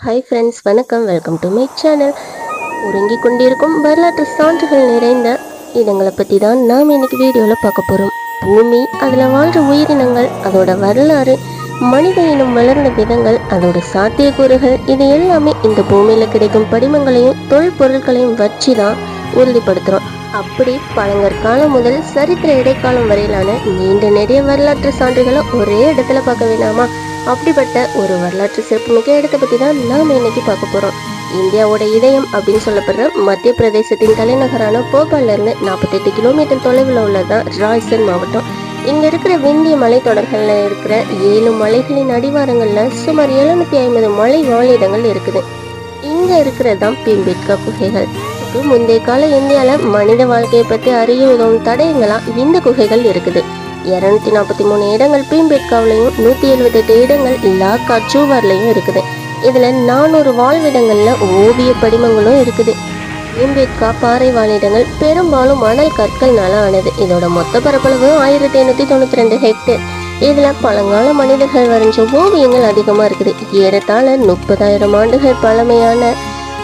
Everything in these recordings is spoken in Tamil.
ஹாய் ஃப்ரெண்ட்ஸ் வணக்கம். வெல்கம் டு மை சேனல் உறங்கி கொண்டிருக்கும் வரலாற்று சான்றுகள் நிறைந்த இடங்களை பற்றி தான் நாம் இன்னைக்கு வீடியோவில் பார்க்க போகிறோம் பூமி அதில் வாழ்கிற உயிரினங்கள் அதோட வரலாறு மனித இனம் வளர்ந்த விதங்கள் அதோட சாத்தியக்கூறுகள் இது எல்லாமே இந்த பூமியில் கிடைக்கும் படிமங்களையும் தொல்பொருட்களையும் வச்சு தான் உறுதிப்படுத்துகிறோம் அப்படி பழங்கற்காலம் முதல் சரித்திர இடைக்காலம் வரையிலான நீண்ட நிறைய வரலாற்று சான்றுகளை ஒரே இடத்துல பார்க்க வேணாமா? அப்படிப்பட்ட ஒரு வரலாற்று சிறப்புமிக்க இடத்தை பற்றி தான் நாம் இன்னைக்கு பார்க்க போகிறோம் இந்தியாவோட இதயம் அப்படின்னு சொல்லப்படுற மத்திய பிரதேசத்தின் தலைநகரான போபாலிருந்து நாற்பத்தெட்டு கிலோமீட்டர் தொலைவில் உள்ளதான் ராய்சன் மாவட்டம். இங்கே இருக்கிற விந்திய மலைத்தொடர்களில் இருக்கிற ஏழு மலைகளின் அடிவாரங்களில் சுமார் எழுநூத்தி ஐம்பது மலை வாழிடங்கள் இருக்குது. இங்கே இருக்கிறது தான் பிம்பெட்கா குகைகள். முந்தைய கால இந்தியாவில் மனித வாழ்க்கையை பற்றி அறிய உதவும் தடயங்களாக இந்த குகைகள் இருக்குது. இரநூத்தி நாற்பத்தி மூணு இடங்கள் பீம்பேட்காவிலையும் நூத்தி எழுபத்தெட்டு இடங்கள் லாக்கா சூவார்லையும் இருக்குது. இதுல நானூறு வாழ்விடங்கள்ல ஓவிய படிமங்களும் இருக்குது. பீம்பேட்கா பாறை வாழிடங்கள் பெரும்பாலும் மணல் கற்கள்னால ஆனது. இதோட மொத்த பரப்பளவு ஆயிரத்தி ஐநூற்றி தொண்ணூத்தி ரெண்டு ஹெக்டேர். இதுல பழங்கால மனிதர்கள் வரைஞ்ச ஓவியங்கள் அதிகமா இருக்குது. ஏறத்தாழ முப்பதாயிரம் ஆண்டுகள் பழமையான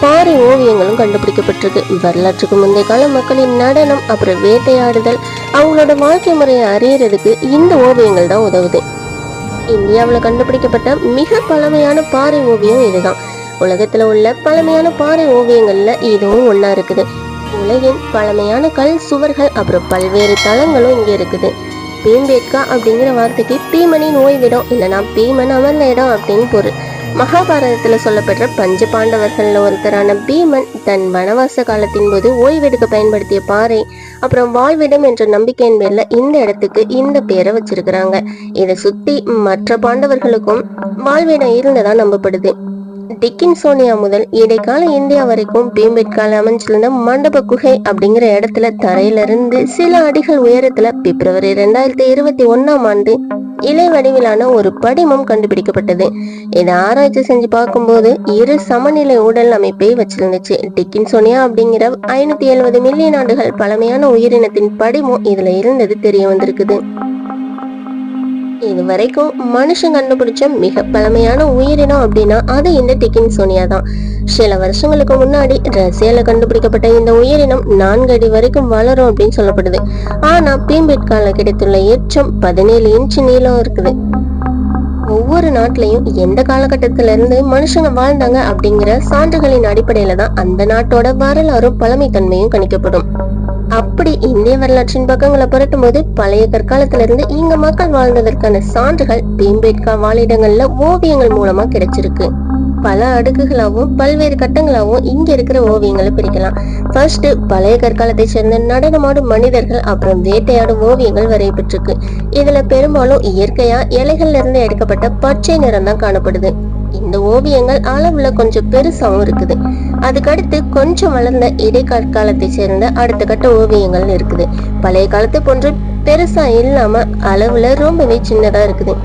பாறை ஓவியங்களும் கண்டுபிடிக்கப்பட்டிருக்கு. வரலாற்றுக்கு முந்தைய கால மக்களின் நடனம் அப்புறம் வேட்டையாடுதல் அவங்களோட வாழ்க்கை முறையை அறியறதுக்கு இந்த ஓவியங்கள் தான் உதவுது. இந்தியாவில் கண்டுபிடிக்கப்பட்ட மிக பழமையான பாறை ஓவியம் இதுதான். உலகத்தில் உள்ள பழமையான பாறை ஓவியங்களில் இதுவும் ஒன்றா இருக்குது. உலகின் பழமையான கல் சுவர்கள் அப்புறம் பல்வேறு தளங்களும் இங்கே இருக்குது. பீம்பேட்கா அப்படிங்கிற வார்த்தைக்கு பீமனின் ஓய்விடம் இல்லைன்னா பீமன் அமர்ந்த இடம் அப்படின்னு பொருள். மகாபாரதத்துல சொல்லப்படுற பஞ்ச பாண்டவர்களில் ஒருத்தரான பீமன் தன் வனவாச காலத்தின் போது ஓய்வெடுக்க பயன்படுத்திய பாறை அப்புறம் வாழ்விடம் என்ற நம்பிக்கையின் பேர்ல இந்த இடத்துக்கு இந்த பேரை வச்சிருக்கிறாங்க. இதை சுத்தி மற்ற பாண்டவர்களுக்கும் வாழ்விடம் இருந்ததா நம்பப்படுது. டிக்கின் சோனியா முதல் இடைக்கால இந்தியா வரைக்கும் பீம்பெட்கால அமைஞ்சிருந்த மண்டப குகை அப்படிங்கிற இடத்துல தரையில இருந்து சில அடிகள் உயரத்துல பிப்ரவரி ரெண்டாயிரத்தி இருபத்தி ஒன்னாம் ஆண்டு இலை வடிவிலான ஒரு படிமம் கண்டுபிடிக்கப்பட்டது. இதை ஆராய்ச்சி செஞ்சு பார்க்கும்போது இரு சமநிலை உடல் அமைப்பை வச்சிருந்துச்சு. டிக்கின்சோனியா அப்படிங்கிற ஐநூத்தி எழுபது மில்லியன் ஆண்டுகள் பழமையான உயிரினத்தின் படிமம் இதுல இருந்தது தெரிய வந்திருக்குது. இது வரைக்கும் மனுஷன் கண்டுபிடிச்ச மிக பழமையான உயிரினம் அப்படின்னா அது இந்த டிக்கின் சோனியா தான். சில வருஷங்களுக்கு முன்னாடி ரஷ்யால கண்டுபிடிக்கப்பட்ட இந்த உயிரினம் நான்கு அடி வரைக்கும் வளரும் அப்படின்னு சொல்லப்படுது. ஆனா பீம்பேட்கால கிடைத்துள்ள எச்சம் பதினேழு இன்ச்சு நீளம் இருக்குது. ஒவ்வொரு நாட்டிலையும் எந்த காலகட்டத்தில இருந்து மனுஷங்க வாழ்ந்தாங்க அப்படிங்கிற சான்றுகளின் அடிப்படையில தான் அந்த நாட்டோட வரலாறும் பழமைத்தன்மையும் கணிக்கப்படும். அப்படி இந்திய வரலாற்றின் பக்கங்களை புரட்டும் போது பழைய கற்காலத்திலிருந்து இங்க மக்கள் வாழ்ந்ததற்கான சான்றுகள் பீம்பேட்கா வாழிடங்கள்ல ஓவியங்கள் மூலமா கிடைச்சிருக்கு. பல அடுக்குகளாகவும் பல்வேறு கட்டங்களாகவும் இங்க இருக்கிற ஓவியங்களை பிரிக்கலாம். ஃபர்ஸ்ட் பழைய கற்காலத்தை சேர்ந்த நடனமாடும் மனிதர்கள் அப்புறம் வேட்டையாடும் ஓவியங்கள் வரையப்பட்டிருக்கு இதுல பெரும்பாலும் இயற்கையா இலைகள்ல இருந்து எடுக்கப்பட்ட பச்சை நிறம் தான் காணப்படுது. இந்த ஓவியங்கள் அளவுல கொஞ்சம் பெருசாவும் இருக்குது. அதுக்கடுத்து கொஞ்சம் வளர்ந்த இடைக்காலத்தை சேர்ந்த அடுத்த கட்ட ஓவியங்கள் இருக்குது. பழைய காலத்து போன்று பெருசா இல்லாம அளவுல ரொம்பவே சின்னதா இருக்குது.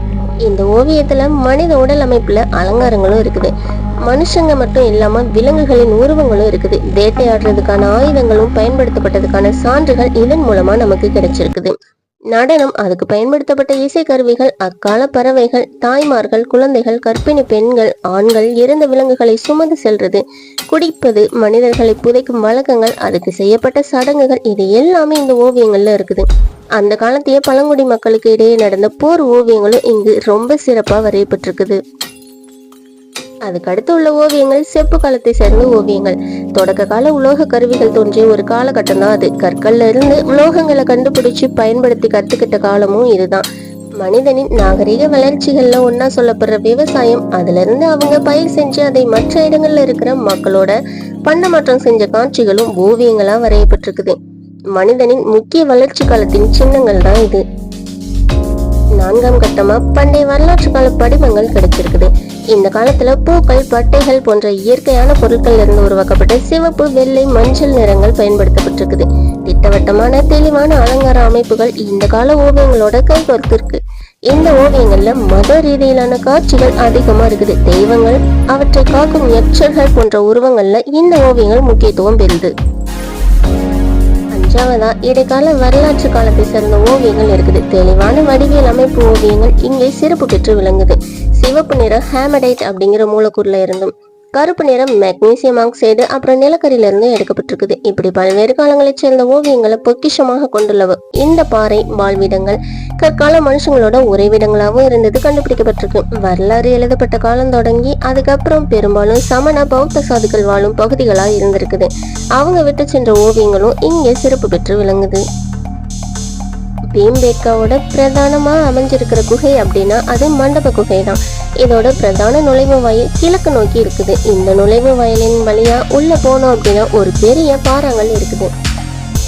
இந்த ஓவியத்துல மனித உடல் அமைப்புல அலங்காரங்களும் இருக்குது. மனுஷங்க மட்டும் இல்லாம விலங்குகளின் உருவங்களும் இருக்குது. வேட்டையாடுறதுக்கான ஆயுதங்களும் பயன்படுத்தப்பட்டதுக்கான சான்றுகள் இதன் மூலமா நமக்கு கிடைச்சிருக்குது. நடனம் அதுக்கு பயன்படுத்தப்பட்ட இசை கருவிகள் அக்கால பறவைகள் தாய்மார்கள் குழந்தைகள் கற்பிணி பெண்கள் ஆண்கள் இறந்த விலங்குகளை சுமந்து செல்றது குடிப்பது மனிதர்களை புதைக்கும் வழக்கங்கள் அதுக்கு செய்யப்பட்ட சடங்குகள் இது எல்லாமே இந்த ஓவியங்கள்ல இருக்குது. அந்த காலத்திய பழங்குடி மக்களுக்கு இடையே நடந்த போர் ஓவியங்களும் இங்கு ரொம்ப சிறப்பாக வரையப்பட்டிருக்குது. அதுக்கு அடுத்து உள்ள ஓவியங்கள் செப்பு காலத்தை சேர்ந்த ஓவியங்கள். தொடக்க கால உலோக கருவிகள் தோன்றிய ஒரு காலகட்டம் தான் அது. கற்கள்ல இருந்து உலோகங்களை கண்டுபிடிச்சு பயன்படுத்தி கத்துக்கிட்ட காலமும் இதுதான். மனிதனின் நாகரிக வளர்ச்சிகள்ல ஒன்னா சொல்லப்படுற விவசாயம் அதுல இருந்து அவங்க பயிர் செஞ்சு அதை மற்ற இடங்கள்ல இருக்கிற மக்களோட பண்ண மாற்றம் செஞ்ச காட்சிகளும் ஓவியங்களா வரையப்பட்டிருக்குது. மனிதனின் முக்கிய வளர்ச்சி காலத்தின் சின்னங்கள் தான் இது. நான்காம் கட்டமா பண்டைய வரலாற்று கால படிமங்கள் கிடைச்சிருக்குது. இந்த காலத்துல பூக்கள் பட்டைகள் போன்ற இயற்கையான பொருட்கள் இருந்து உருவாக்கப்பட்ட சிவப்பு வெள்ளை மஞ்சள் நிறங்கள் பயன்படுத்தப்பட்டிருக்குது. திட்டவட்டமான தெளிவான அலங்கார அமைப்புகள் இந்த கால ஓவியங்களோட கைகோர்த்திருக்கு. இந்த ஓவியங்கள்ல மத ரீதியிலான காட்சிகள் அதிகமா இருக்குது. தெய்வங்கள் அவற்றை காக்கும் யக்ஷர்கள் போன்ற உருவங்கள்ல இந்த ஓவியங்கள் முக்கியத்துவம் பெறுது. அஞ்சாவதா இடைக்கால வரலாற்று காலத்தை சேர்ந்த ஓவியங்கள் இருக்குது. தெளிவான வடிவியல் அமைப்பு ஓவியங்கள் இங்கே சிறப்பு பெற்று விளங்குது. சிவப்பு நிறம் ஹேமடைட் அப்படிங்கிற மூலக்கூறுல இருந்தும் கருப்பு நிறம் மெக்னீசியம் ஆக்சைடு அப்புறம் நிலக்கரியிலிருந்து எடுக்கப்பட்டிருக்குது. இப்படி பல்வேறு காலங்களைச் சேர்ந்த ஓவியங்களை பொக்கிஷமாக கொண்டுள்ளவ இந்த பாறை வாழ்விடங்கள் கற்கால மனுஷங்களோட உறைவிடங்களாகவும் இருந்தது கண்டுபிடிக்கப்பட்டிருக்கு. வரலாறு எழுதப்பட்ட காலம் தொடங்கி அதுக்கப்புறம் பெரும்பாலும் சமண பௌத்த சாதுக்கள் வாழும் பகுதிகளாக இருந்திருக்குது. அவங்க விட்டு சென்ற ஓவியங்களும் இங்கே சிறப்பு பெற்று விளங்குது. பீம்பேக்காவோட பிரதானமாக அமைஞ்சிருக்கிற குகை அப்படின்னா அது மண்டப குகை தான் இதோட பிரதான நுழைவு வாயில் கிழக்கு நோக்கி இருக்குது. இந்த நுழைவு வாயிலின் வழியாக உள்ளே போனோம் அப்படின்னா ஒரு பெரிய பாறாங்கல் இருக்குது.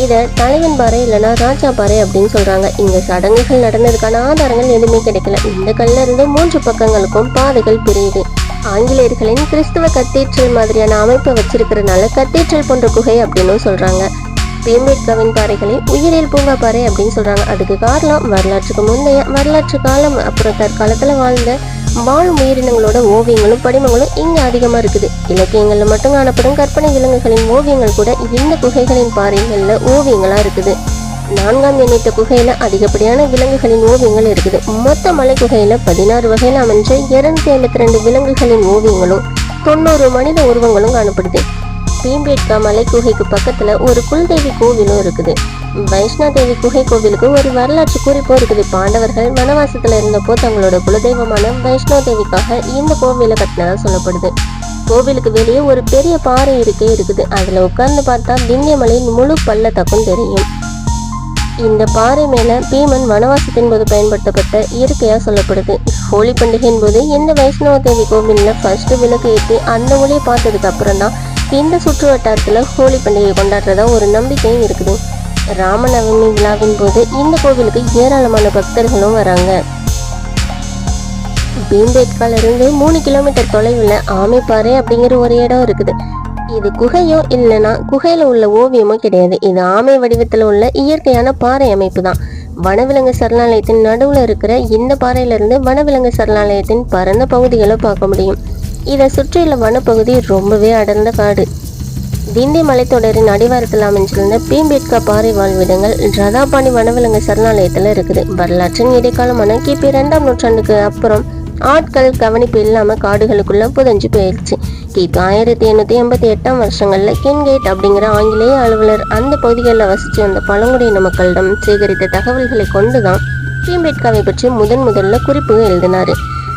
இதை தலைவன் பாறை இல்லைன்னா ராஜா பாறை அப்படின்னு சொல்கிறாங்க இங்கே சடங்குகள் நடந்ததுக்கான ஆதாரங்கள் எதுவுமே கிடைக்கல. இந்த கல்ல இருந்து மூன்று பக்கங்களுக்கும் பாதைகள் பிரியுது. ஆங்கிலேயர்களின் கிறிஸ்துவ கத்தீட்ரல் மாதிரியான அமைப்பை வச்சிருக்கிறதுனால கத்தீட்ரல் போன்ற குகை அப்படின்னு சொல்கிறாங்க பீம்பேட்காவின் பாறைகளை உயிரியல் பூங்கா பாறை அப்படின்னு சொல்றாங்க. அதுக்கு காரணம் வரலாற்றுக்கு முந்தைய வரலாற்று காலம் அப்புறம் தற்காலத்துல வாழ்ந்த வாழும் உயிரினங்களோட ஓவியங்களும் படிமங்களும் இங்க அதிகமா இருக்குது. இலக்கியங்கள்ல மட்டும் காணப்படும் கற்பனை விலங்குகளின் ஓவியங்கள் கூட இந்த குகைகளின் பாறைகள்ல ஓவியங்களா இருக்குது. நான்காம் எண்ணிட்ட குகையில அதிகப்படியான விலங்குகளின் ஓவியங்கள் இருக்குது. மொத்த மலை குகையில பதினாறு வகையில் அமைஞ்ச இருநூத்தி ஐம்பத்தி ரெண்டு விலங்குகளின் ஓவியங்களும் தொண்ணூறு மனித உருவங்களும் காணப்படுது. பீம்பேட்கா மலை குகைக்கு பக்கத்துல ஒரு குல்தேவி கோவிலும் இருக்குது. வைஷ்ணோ தேவி குகை கோவிலுக்கு ஒரு வரலாற்று குறிப்போ இருக்குது. பாண்டவர்கள் வனவாசத்துல இருந்தப்போ தங்களோட குலதெய்வமான வைஷ்ணோதேவிக்காக இந்த கோவிலை கட்டினதா சொல்லப்படுது. கோவிலுக்கு வெளியே ஒரு பெரிய பாறை இருக்கே இருக்குது. அதுல உட்கார்ந்து பார்த்தா விந்தியமலையின் முழு பள்ளத்தாக்கும் தெரியும். இந்த பாறை மேல பீமன் வனவாசத்தின் போது பயன்படுத்தப்பட்ட இயற்கையா சொல்லப்படுது. ஹோலி பண்டிகையின் போது இந்த வைஷ்ணவ தேவி கோவில்ல ஃபர்ஸ்ட் விளக்கு ஏற்றி அந்த ஒளியை பார்த்ததுக்கு அப்புறம் தான் இந்த சுற்று வட்டாரத்தில் ஹோலி பண்டிகை கொண்டாடுறதா ஒரு நம்பிக்கையும் இருக்குது. ராமநவமி விழாவின் போது இந்த கோவிலுக்கு ஏராளமான பக்தர்களும் வராங்க. பீம்பேட்கால இருந்து மூணு கிலோமீட்டர் தொலைவில் ஆமைப்பாறை அப்படிங்கிற ஒரு இடம் இருக்குது. இது குகையோ இல்லைன்னா குகையில உள்ள ஓவியமோ கிடையாது. இது ஆமை வடிவத்தில் உள்ள இயற்கையான பாறை அமைப்பு தான். வனவிலங்கு சரணாலயத்தின் நடுவில் இருக்கிற இந்த பாறையிலிருந்து வனவிலங்கு சரணாலயத்தின் பரந்த பகுதிகளை பார்க்க முடியும். இதை சுற்றியுள்ள வனப்பகுதி ரொம்பவே அடர்ந்த காடு. திண்டி மலைத்தொடரின் அடிவாரத்தில் அமைஞ்சிருந்த பீம்பேட்கா பாறை வாழ்விடங்கள் ரதாபாணி வனவிலங்கு சரணாலயத்தில் இருக்குது. வரலாற்றின் இடைக்காலமான கிபி இரண்டாம் நூற்றாண்டுக்கு அப்புறம் ஆட்கள் கவனிப்பு இல்லாமல் காடுகளுக்குள்ள புதஞ்சு போயிடுச்சு கிபி ஆயிரத்தி எண்ணூத்தி எண்பத்தி எட்டாம் வருஷங்களில் கென்கேட் அப்படிங்கிற ஆங்கிலேய அலுவலர் அந்த பகுதிகளில் வசித்து வந்த பழங்குடியின மக்களிடம் சேகரித்த தகவல்களை கொண்டுதான் பீம்பேட்காவை பற்றி முதன் முதல்ல குறிப்பு எழுதினாரு.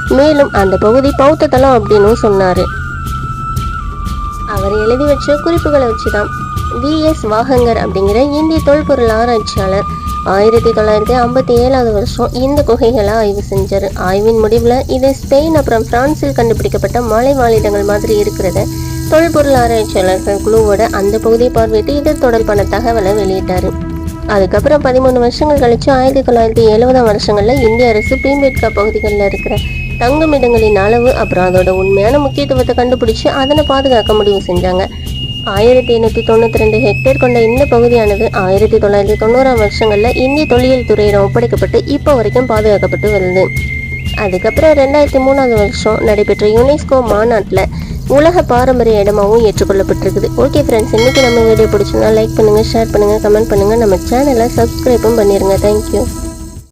மேலும் அந்த பகுதி பௌத்த தலம் அப்படின்னு சொன்னார். அவர் எழுதி வச்ச குறிப்புகளை வச்சுதான் வி. எஸ். வாகங்கர் அப்படிங்கிற இந்திய தொல்பொருள் ஆராய்ச்சியாளர் ஆயிரத்தி தொள்ளாயிரத்தி ஐம்பத்தி ஏழாவது வருஷம் இந்த குகைகளை ஆய்வு செஞ்சார். ஆய்வின் முடிவில் இது ஸ்பெயின் அப்புறம் பிரான்சில் கண்டுபிடிக்கப்பட்ட மலை வாழிடங்கள் மாதிரி இருக்கிறத தொல்பொருள் ஆராய்ச்சியாளர்கள் குழுவோட அந்த பகுதியை பார்வையிட்டு இது தொடர்பான தகவலை வெளியிட்டார். அதுக்கப்புறம் பதிமூணு வருஷங்கள் கழிச்சு ஆயிரத்தி தொள்ளாயிரத்தி எழுபதாம் வருஷங்களில் இந்திய அரசு பீம்பேட்கா பகுதிகளில் இருக்கிற தங்குமிடங்களின் அளவு அப்புறம் அதோட உண்மையான முக்கியத்துவத்தை கண்டுபிடிச்சு அதனை பாதுகாக்க முடிவு செஞ்சாங்க. ஆயிரத்தி எண்ணூற்றி தொண்ணூற்றி ரெண்டு ஹெக்டேர் கொண்ட இந்த பகுதியானது ஆயிரத்தி தொள்ளாயிரத்தி தொண்ணூறாம் வருஷங்களில் இந்திய தொழில் துறையிடம் ஒப்படைக்கப்பட்டு இப்போ வரைக்கும் பாதுகாக்கப்பட்டு வருது. அதுக்கப்புறம் ரெண்டாயிரத்தி மூணாவது வருஷம் நடைபெற்ற யுனெஸ்கோ மாநாட்டில் உலக பாரம்பரிய இடமாகவும் ஏற்றுக்கொள்ளப்பட்டிருக்குது. ஓகே ஃப்ரெண்ட்ஸ் இன்றைக்கி நம்ம வீடியோ பிடிச்சிருந்தா லைக் பண்ணுங்கள் ஷேர் பண்ணுங்கள் கமெண்ட் பண்ணுங்கள் நம்ம சேனலை சப்ஸ்கிரைப்பும் பண்ணிடுங்க தேங்க்யூ